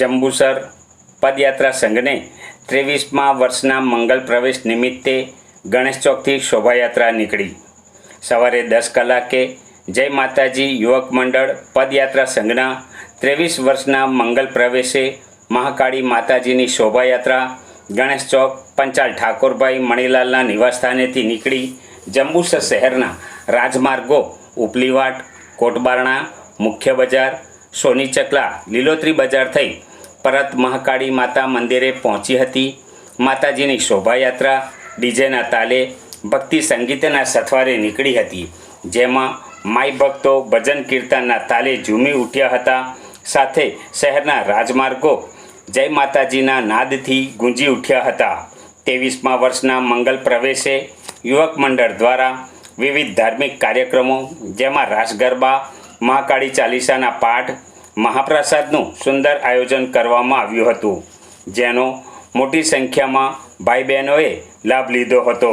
જંબુસર પદયાત્રા સંઘને ત્રેવીસમા વર્ષના મંગલ પ્રવેશ નિમિત્તે ગણેશ ચોકથી શોભાયાત્રા નીકળી. સવારે દસ કલાકે જય માતાજી યુવક મંડળ પદયાત્રા સંઘના ત્રેવીસ વર્ષના મંગલ પ્રવેશે મહાકાળી માતાજીની શોભાયાત્રા ગણેશ ચોક પંચાલ ઠાકોરભાઈ મણીલાલના નિવાસસ્થાનેથી નીકળી જંબુસર શહેરના રાજમાર્ગો ઉપલીવાટ, કોટબારણા, મુખ્ય બજાર સોની ચકલા, લીલોતરી બજાર થઈ. પરત મહાકાળી માતા મંદિરે પહોંચી હતી. માતાજીની શોભાયાત્રા, ડીજેના તાલે, ભક્તિ સંગીતના સથવારે નીકળી હતી. જેમાં માઈ ભક્તો ભજન કીર્તનના તાલે ઝૂમી ઉઠ્યા હતા. સાથે શહેરના રાજમાર્ગો જય માતાજીના નાદથી ગુંજી ઉઠ્યા હતા. ત્રેવીસમા વર્ષના મંગલ પ્રવેશે યુવક મંડળ દ્વારા વિવિધ ધાર્મિક કાર્યક્રમો, જેમાં રાસ ગરબા મહાકાળી ચાલીસાના પાઠ મહાપ્રસાદનું સુંદર આયોજન કરવામાં આવ્યું હતું, જેનો મોટી સંખ્યામાં ભાઈ બહેનોએ લાભ લીધો હતો.